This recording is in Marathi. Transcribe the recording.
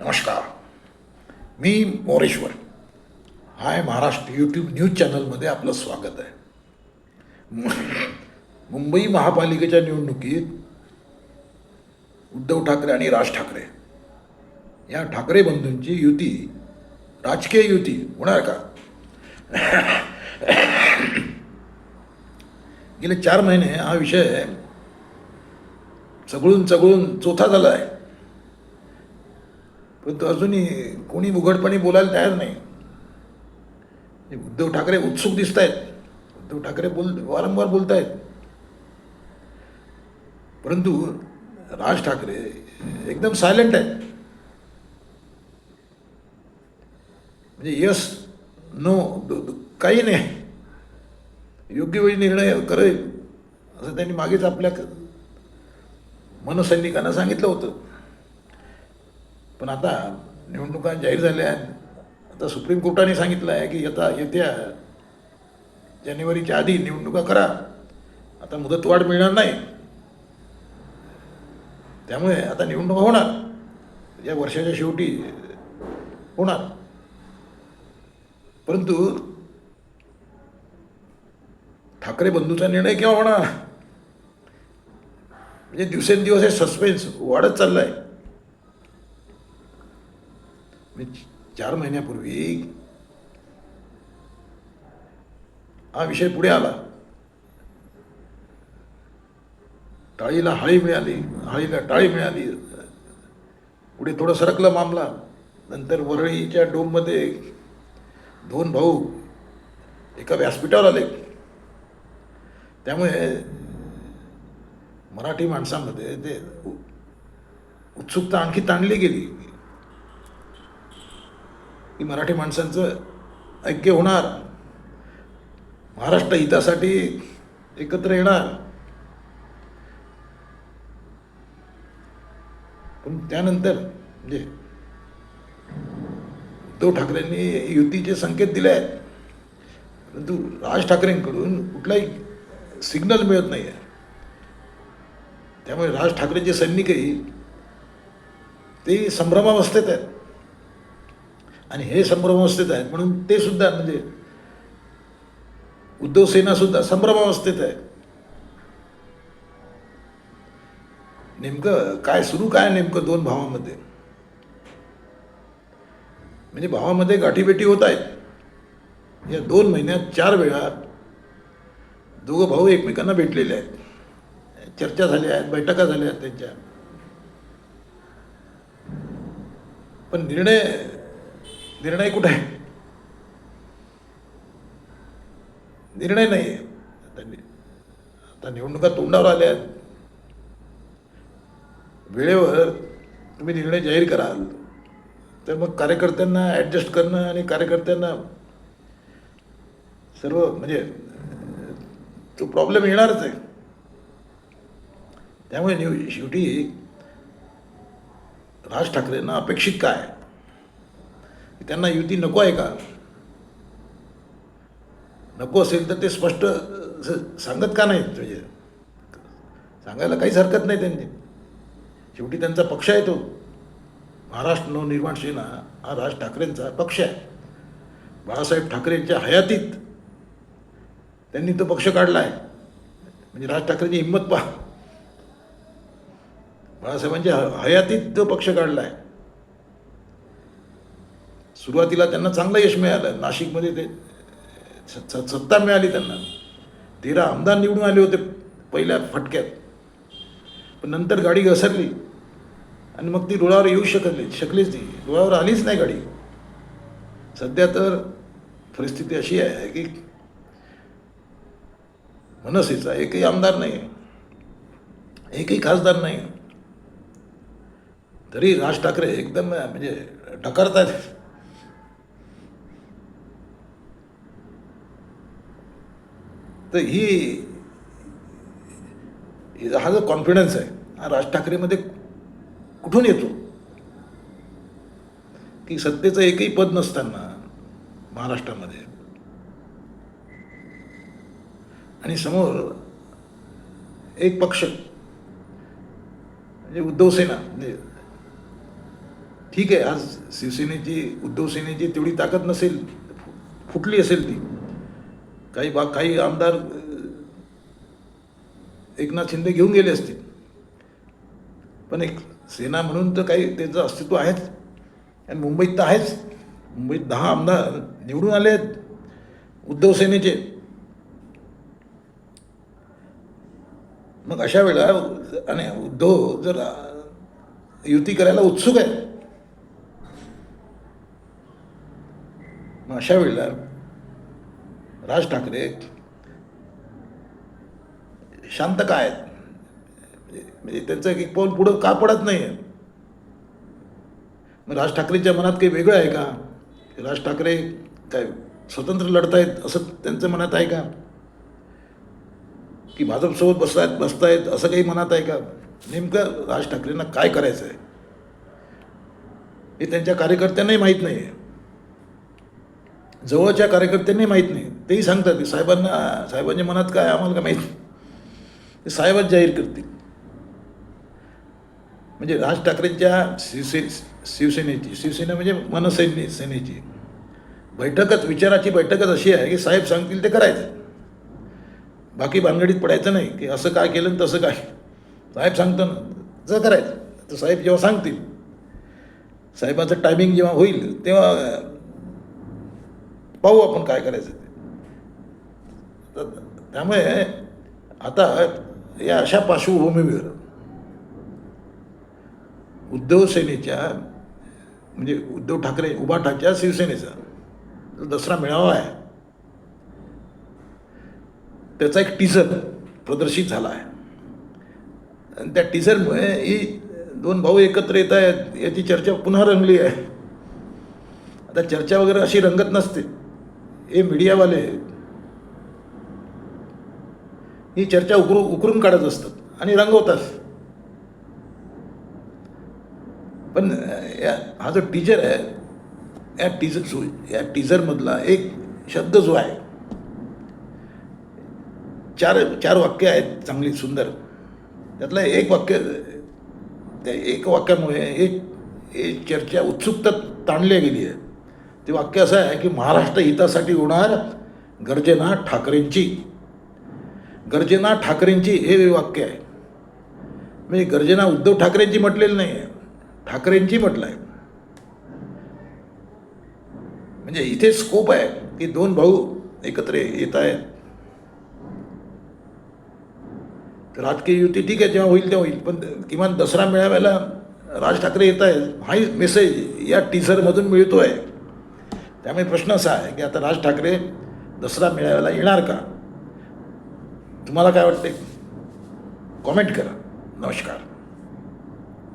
नमस्कार. मी Moreshwar. Hi Maharashtra YouTube news चॅनलमध्ये आपलं स्वागत आहे. मुंबई महापालिकेच्या निवडणुकीत उद्धव ठाकरे आणि राज ठाकरे या ठाकरे बंधूंची युती राजकीय युती होणार का? गेले चार महिने हा विषय चघळून चघळून चोथा झाला आहे परंतु अजूनही कोणी उघडपणे बोलायला तयार नाही. उद्धव ठाकरे उत्सुक दिसत आहेत उद्धव ठाकरे बोल वारंवार बोलत आहेत परंतु राज ठाकरे एकदम सायलेंट आहेत. म्हणजे यस नो काही नाही. योग्य वेळी निर्णय करेल असं त्यांनी मागेच आपल्या मनसैनिकांना सांगितलं होतं. पण आता निवडणुका जाहीर झाल्या. आहेत आता सुप्रीम कोर्टाने सांगितलं आहे की येता येत्या जानेवारीच्या आधी निवडणुका करा. आता मुदतवाढ मिळणार नाही. त्यामुळे आता निवडणुका होणार. या वर्षाच्या शेवटी होणार. परंतु ठाकरे बंधूचा निर्णय केव्हा होणार? म्हणजे दिवसेंदिवस हे सस्पेन्स वाढत चाललं आहे मी चार महिन्यापूर्वी हा विषय पुढे आला. टाळीला हाळी मिळाली हाळीला टाळी मिळाली. पुढे थोडं सरकलं मामला. नंतर वरळीच्या डोममध्ये दोन भाऊ एका व्यासपीठावर आले. त्यामुळे मराठी माणसामध्ये ते उत्सुकता आणखी ताणली गेली. की मराठी माणसांचं ऐक्य होणार. महाराष्ट्र हितासाठी एकत्र येणार. पण त्यानंतर म्हणजे उद्धव ठाकरेंनी युतीचे संकेत दिले आहेत. परंतु राज ठाकरेंकडून कुठलाही सिग्नल मिळत नाही आहे त्यामुळे राज ठाकरेंचे सैनिकही ते संभ्रमावस्थेत आहेत. आणि हे संभ्रमावस्थेत आहेत म्हणून ते सुद्धा म्हणजे उद्धव सेना सुद्धा संभ्रमावस्थेत आहे. नेमकं काय सुरू काय नेमकं दोन भावामध्ये? म्हणजे भावामध्ये गाठीबेटी होत आहेत. या दोन महिन्यात चार वेळा दोघं भाऊ एकमेकांना भेटलेले आहेत. चर्चा झाल्या आहेत बैठका झाल्या आहेत त्यांच्या. पण निर्णय निर्णय कुठे? आहे निर्णय नाही. आहे आता निवडणुका तोंडावर आल्या आहेत. वेळेवर तुम्ही निर्णय जाहीर कराल. तर मग कार्यकर्त्यांना ॲडजस्ट करणं आणि कार्यकर्त्यांना सर्व म्हणजे तो प्रॉब्लेम येणारच आहे. त्यामुळे निव शेवटी राज ठाकरेंना अपेक्षित काय? त्यांना युती नको आहे का? नको असेल तर ते स्पष्ट सांगत का नाहीत? म्हणजे सांगायला काहीच हरकत नाही त्यांनी. शेवटी त्यांचा पक्ष आहे तो. महाराष्ट्र नवनिर्माण सेना हा राज ठाकरेंचा पक्ष आहे. बाळासाहेब ठाकरेंच्या हयातीत त्यांनी तो पक्ष काढला आहे म्हणजे राज ठाकरेंची हिंमत पहा. बाळासाहेबांच्या ह- हयातीत तो पक्ष काढला आहे सुरुवातीला त्यांना चांगलं यश मिळालं. नाशिकमध्ये ते स- स- सत्ता मिळाली त्यांना. तेरा आमदार निवडून आले होते पहिल्या फटक्यात. पण नंतर गाडी घसरली. आणि मग ती रुळावर येऊ शकली शकलीच नाही. रुळावर आलीच नाही गाडी. सध्या तर परिस्थिती अशी आहे की मनसेचा एकही आमदार नाही आहे एकही खासदार नाही. तरी राज ठाकरे एकदम म्हणजे ढकरतात तर ही हा जो कॉन्फिडन्स आहे हा राज ठाकरेमध्ये कुठून येतो? की सत्तेचं एकही पद नसताना महाराष्ट्रामध्ये. आणि समोर एक पक्ष म्हणजे उद्धव सेना म्हणजे ठीक आहे आज शिवसेनेची उद्धव सेनेची तेवढी ताकद नसेल फुटली असेल ती काही बा काही आमदार एकनाथ शिंदे घेऊन गेले असतील. पण एक सेना म्हणून तर काही त्याचं अस्तित्व आहेच. आणि मुंबईत तर आहेच. मुंबईत दहा आमदार निवडून आले आहेत. उद्धव सेनेचे. मग अशा वेळेला आणि उद्धव जर युती करायला उत्सुक आहे. मग अशा वेळेला राज ठाकरे शांत काय आहेत? म्हणजे त्यांचं एक पाऊल पुढं का पडत नाही आहे मग राज ठाकरेंच्या मनात काही वेगळं आहे का? राज ठाकरे काय स्वतंत्र लढतायत असं त्यांचं मनात आहे का? की भाजपसोबत बसतायत बसतायत असं काही मनात आहे का? नेमकं राज ठाकरेंना काय करायचं आहे हे त्यांच्या कार्यकर्त्यांनाही माहीत नाही आहे जवळच्या कार्यकर्त्यांनी माहीत नाही. तेही सांगतात की साहेबांना साहेबांच्या मनात काय आम्हाला का माहीत नाही. ते साहेबच जाहीर करतील. म्हणजे राज ठाकरेंच्या शिवसे शिवसेनेची शिवसेना म्हणजे मनसैन्य सेनेची. बैठकच विचाराची बैठकच अशी आहे की साहेब सांगतील ते करायचं. बाकी भानगडीत पडायचं नाही की असं काय केलं तसं काय. साहेब सांगतो ना तसं करायचं. तर साहेब जेव्हा सांगतील. साहेबाचं टायमिंग जेव्हा होईल तेव्हा पाहू आपण काय करायचं ते. तर त्यामुळे आता या अशा पार्श्वभूमीवर उद्धव सेनेच्या म्हणजे उद्धव ठाकरे उभाठाच्या शिवसेनेचा दसरा मेळावा आहे त्याचा एक टीझर प्रदर्शित झाला आहे. आणि त्या टीझरमुळे ही दोन भाऊ एकत्र येत आहेत याची चर्चा पुन्हा रंगली आहे. आता चर्चा वगैरे अशी रंगत नसते. हे मीडियावाले ही चर्चा उकरू उकरून काढत असतात आणि रंगवतात. पण या हा जो टीजर आहे या टीजर जो या टीजरमधला एक शब्द जो आहे चार चार वाक्य आहेत चांगली सुंदर. त्यातलं एक वाक्य त्या एक वाक्यामुळे एक हे चर्चा उत्सुकता ताणली गेली आहे. ते वाक्य असं आहे की महाराष्ट्र हितासाठी होणार गर्जना ठाकरेंची. गर्जना ठाकरेंची हे वाक्य आहे. म्हणजे गर्जना उद्धव ठाकरेंची म्हटलेली नाही आहे. ठाकरेंची म्हटलं आहे. म्हणजे इथे स्कोप आहे की दोन भाऊ एकत्र येत आहेत. राजकीय युती ठीक आहे जेव्हा होईल तेव्हा होईल. पण किमान दसरा मेळाव्याला राज ठाकरे येत आहेत. हाही मेसेज या टीझरमधून मिळतो आहे त्यामुळे प्रश्न असा आहे की आता राज ठाकरे दसरा मेळाव्याला येणार का? तुम्हाला काय वाटते कॉमेंट करा. नमस्कार.